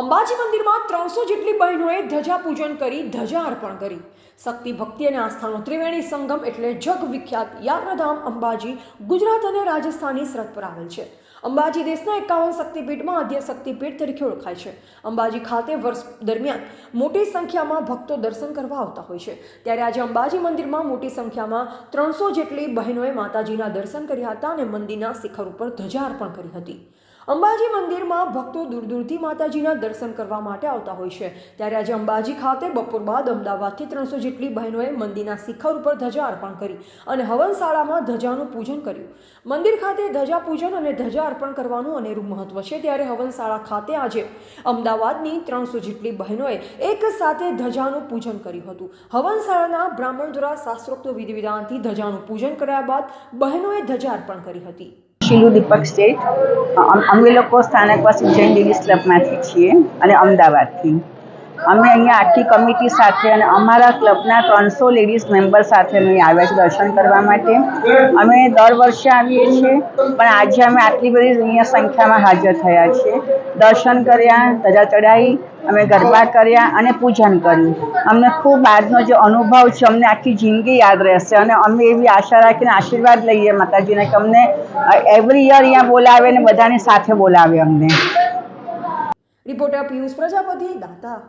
અંબાજી મંદિરમાં ત્રણસો જેટલી બહેનોએ ધજા પૂજન કરી ધજા અર્પણ કરી. શક્તિ ભક્તિ અને આસ્થાનો ત્રિવેણી સંગમ એટલે જગ વિખ્યાત યાત્રાધામ અંબાજી, ગુજરાત અને રાજસ્થાનની સરહદ પર આવેલ છે. અંબાજી દેશના એકાવન શક્તિપીઠમાં આદ્ય શક્તિપીઠ તરીકે ઓળખાય છે. અંબાજી ખાતે વર્ષ દરમિયાન મોટી સંખ્યામાં ભક્તો દર્શન કરવા આવતા હોય છે. ત્યારે આજે અંબાજી મંદિરમાં મોટી સંખ્યામાં ત્રણસો જેટલી બહેનોએ માતાજીના દર્શન કર્યા હતા અને મંદિરના શિખર ઉપર ધજા અર્પણ કરી હતી. અંબાજી મંદિરમાં ભક્તો દૂર દૂરથી માતાજીના દર્શન કરવા માટે આવતા હોય છે. ત્યારે આજે અંબાજી ખાતે બપોર બાદ અમદાવાદથી ત્રણસો જેટલી બહેનોએ મંદિરના શિખર ઉપર ધજા અર્પણ કરી અને હવનશાળામાં ધજાનું પૂજન કર્યું. મંદિર ખાતે ધજા પૂજન અને ધજા અર્પણ કરવાનું અનેરું મહત્વ છે. ત્યારે હવનશાળા ખાતે આજે અમદાવાદની ત્રણસો જેટલી બહેનોએ એક સાથે ધજાનું પૂજન કર્યું હતું. હવનશાળાના બ્રાહ્મણ દ્વારા શાસ્ત્રોક્ત વિધિ વિધાનથી ધજાનું પૂજન કર્યા બાદ બહેનોએ ધજા અર્પણ કરી હતી. શીલુ દીપક સ્ટેટ અમે લોકો સ્થાનકવાસી જૈન લેડીઝ ક્લબમાંથી છીએ અને અમદાવાદથી. અમે અહીંયા આખી કમિટી સાથે અને અમારા ક્લબના ત્રણસો લેડીઝ મેમ્બર સાથે અમે આવ્યા છીએ દર્શન કરવા માટે. અમે દર વર્ષે આવીએ છીએ, પણ આજે અમે આટલી બધી અહીંયા સંખ્યામાં હાજર થયા છીએ. દર્શન કર્યા, ધજા ચડાવી અમે ગરબા કર્યા અને પૂજન કર્યું. અમને ખૂબ આજનો જે અનુભવ છે, અમને આખી જિંદગી યાદ રહેશે અને અમે એવી આશા રાખીને આશીર્વાદ લઈએ માતાજીને કે અમને એવરી યર અહીંયા બોલાવે ને બધાની સાથે બોલાવે અમને. રિપોર્ટર પિયુષ પ્રજાપતિ, દાતા.